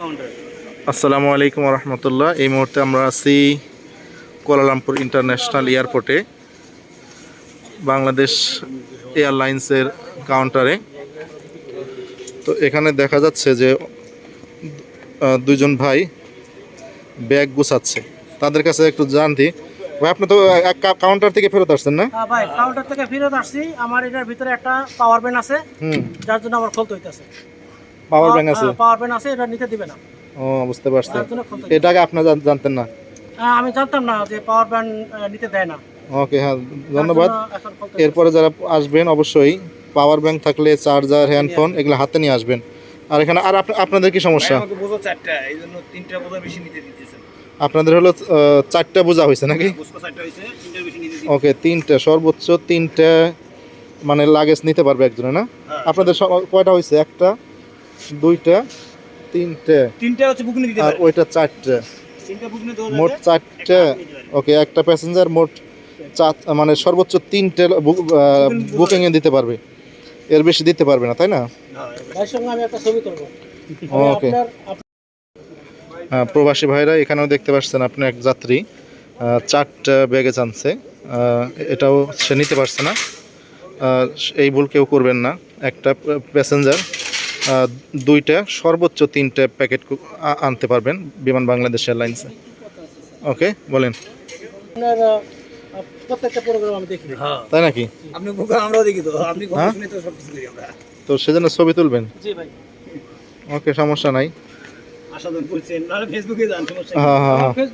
আসসালামু আলাইকুম রহমতুল্লাহ এই মুহূর্তে আমরা আছি কোয়ালালামপুর ইন্টারন্যাশনাল এয়ারপোর্টে বাংলাদেশ এয়ারলাইন্সের কাউন্টারে। তো এখানে দেখা যাচ্ছে যে দুজন ভাই ব্যাগ গুছাচ্ছে। তাদের কাছে একটু জানতি। ভাই আপনি তো কাউন্টার থেকে ফেরত আসছেন না? হ্যাঁ ভাই কাউন্টার থেকে ফেরত আসছি। আমার এটার ভিতরে একটা পাওয়ার ব্যাংক আছে যার জন্য আমার খুলতে হইতেছে। পাওয়ার ব্যাংক আছে। পাওয়ার ব্যাংক আছে এটা নিতে দিবে না। ও বুঝতে পারছি। এটা আগে আপনি জান- জানতেন না। হ্যাঁ, আমি জানতাম না যে পাওয়ার ব্যাংক নিতে দেয় না। ওকে হ্যাঁ ধন্যবাদ। এরপরে যারা আসবেন অবশ্যই পাওয়ার ব্যাংক থাকলে চার্জার হ্যান্ডফোন এগুলো হাতে নিয়ে আসবেন। আর এখানে আর আপ- আপনাদের কি সমস্যা? আমাকে বোঝো চারটা এই তিনটা বোঝা বেশি নিতে দিতেছেন। আপনাদের হলো চারটা বোঝা হয়েছে নাকি? বুঝকো চারটা হয়েছে তিনটা বেশি নিতে ওকে তিনটা সর্বোচ্চ তিনটা মানে লাগেজ নিতে পারবে একজনে না? আপনাদের সব- কয়টা হয়েছে? একটা? দুইটা তিনটে তিনটা হচ্ছে বুকিং দিতে আর ওইটা চারটে। তিনটা বুকিং দেওয়া মোট চারটে ওকে একটা প্যাসেঞ্জার মোট চার মানে সর্বোচ্চ তিনটে বুকিংয়ে দিতে পারবে। এর বেশি দিতে পারবে না তাই না? ভাইয়ের সঙ্গে আমি একটা ছবি তুলবো। ওকে। আহ, প্রবাসী ভাইরা এখানেও দেখতে পাচ্ছেন আপনি এক যাত্রী। চারটা ব্যাগেজ আনছে। এটাও সে নিতে পারছে না। এই ভুল কেউ করবেন না। একটা প্যাসেঞ্জার দুইটা সর্বোচ্চ তিনটে প্যাকেট আনতে পারবেন বিমান বাংলাদেশ এয়ারলাইন্সে। ওকে বলেন। দেখি তাই নাকি? আপনি বুকা আমরাও দেখি তো। আপনি কথা হ্যাঁ? তো সব কিছু করি আমরা। তো সেজন্য ছবি তুলবেন? ওকে সমস্যা নাই। আসাদন বলছেন নাহলে ফেসবুকে যান সমস্যা নেই। হ্যাঁ হ্যাঁ হ্যাঁ। হ্যাঁ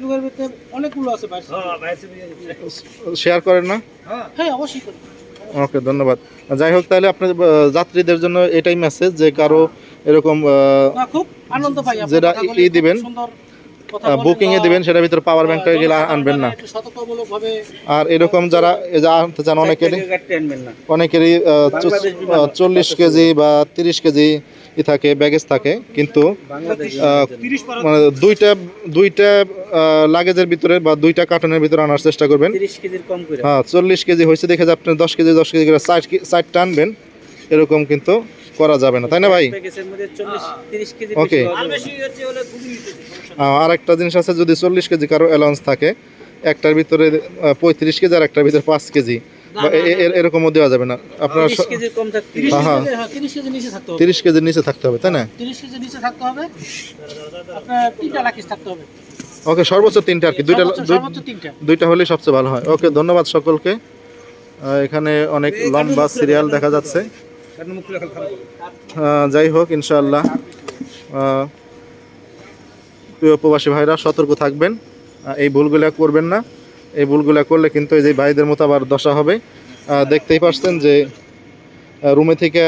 শেয়ার করেন না? হ্যাঁ। হ্যাঁ অবশ্যই। ওকে ধন্যবাদ। যাই হোক তাহলে আপনার যাত্রীদের জন্য এটাই মেসেজ যে কারও এরকম খুব আনন্দ পাই যেটা ই দিবেন, বুকিং এ দিবেন সেটার ভিতরে পাওয়ার ব্যাংকটা গেলে আনবেন না। আর এরকম যারা আনতে চান অনেকেরই অনেকেরই চল্লিশ কেজি বা তিরিশ কেজি ই থাকে ব্যাগেজ থাকে কিন্তু মানে দুইটা দুইটা লাগেজের ভিতরে বা দুইটা কার্টনের ভিতরে আনার চেষ্টা করবেন। তিরিশ কেজির কম করে। হ্যাঁ চল্লিশ কেজি হয়েছে দেখে যে আপনি দশ কেজি দশ কেজি করে ষাট ষাট টানবেন এরকম কিন্তু করা যাবে না তাই না ভাই? প্যাকেজের মধ্যে চল্লিশ তিরিশ কেজি ওকে। আর একটা জিনিস আছে যদি চল্লিশ কেজি কারও অ্যালাউন্স থাকে একটার ভিতরে পঁয়ত্রিশ কেজি আর একটার ভিতরে পাঁচ কেজি। এরকমও দেওয়া যাবে না। আপনার তিরিশ কেজির তিরিশ হ্যাঁ, হ্যাঁ। তিরিশ নিচে থাকতে হবে। কেজির নিচে থাকতে হবে তাই না? তিরিশ কেজি নিচে থাকতে হবে। আপনার তিনটা লাকিস থাকতে হবে। ওকে সর্বোচ্চ তিনটা আর কি। দুইটা দুই- দুইটা হলে সবচেয়ে ভালো হয়। ওকে ধন্যবাদ সকলকে। এখানে অনেক লম্বা সিরিয়াল দেখা যাচ্ছে। যাই হোক ইনশাআল্লাহ। আহ, প্রিয় প্রবাসী ভাইরা সতর্ক থাকবেন। এই ভুলগুলা করবেন না। এই ভুলগুলা করলে কিন্তু এই যে ভাইদের মতো আবার দশা হবে। দেখতেই পাচ্ছেন যে রুমে থেকে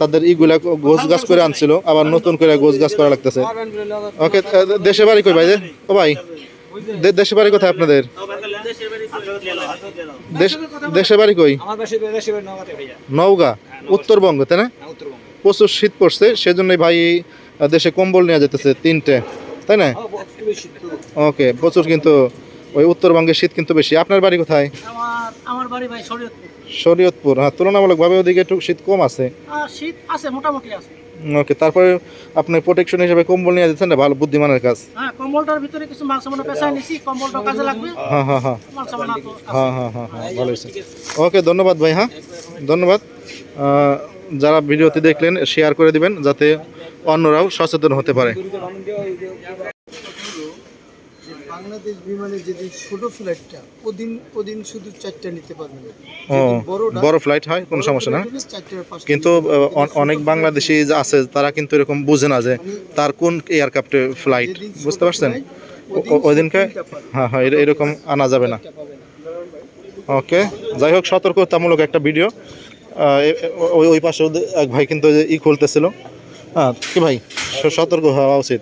তাদের ইগুলা গোছ গাছ করে আনছিল আবার নতুন করে গোছ গাছ করা লাগতেছে। ওকে দেশে বাড়ি কই ভাই ও ভাই দেশে বাড়ি কোথায় আপনাদের? দেশ বাড়ি কই? নওগাঁ উত্তরবঙ্গ তাই না? হ্যাঁ, প্রচুর শীত পড়ছে সেজন্যই ভাই দেশে কম্বল নিয়ে যেতেছে তিনটে তাই না? ওকে প্রচুর কিন্তু ওই উত্তরবঙ্গে শীত কিন্তু বেশি। আপনার বাড়ি কোথায়? আমার বাড়ি ভাই শরীয়তপুর। শরীয়তপুর। হ্যাঁ তুলনামূলকভাবে ওদিকে একটু শীত কম আছে। শীত আছে মোটামুটি আছে। ওকে তারপরে আপনি প্রোটেকশন হিসেবে কম্বল নিয়ে যেতেছেন না? ভালো বুদ্ধিমানের কাজ। হ্যাঁ কম্বলটার ভিতরে কিছু মাংস মানে নিছি কম্বলটা কাজে লাগবে। হ্যাঁ হ্যাঁ হ্যাঁ। হ্যাঁ হ্যাঁ হ্যাঁ হ্যাঁ ভালো হয়েছে। ওকে ধন্যবাদ ভাই হ্যাঁ। ধন্যবাদ। যারা ভিডিওটি দেখলেন শেয়ার করে দিবেন যাতে অন্যরাও সচেতন হতে পারে। বাংলাদেশ বিমানে যদি ছোট ফ্লাইটটা ওদিন ওদিন শুধু চারটা নিতে পারবে না। বড় ফ্লাইট হয় কোনো সমস্যা না। কিন্তু অনেক বাংলাদেশি যে আছে তারা কিন্তু এরকম বুঝে না যে তার কোন এয়ারক্রাফটে ফ্লাইট বুঝতে পারছেন? ওই দিনকে হ্যাঁ হ্যাঁ এর- এরকম আনা যাবে না। ওকে যাই হোক সতর্কতামূলক একটা ভিডিও ওই ওই পাশে এক ভাই কিন্তু ই খুলতেছিল। হ্যাঁ কি ভাই? সতর্ক হওয়া উচিত।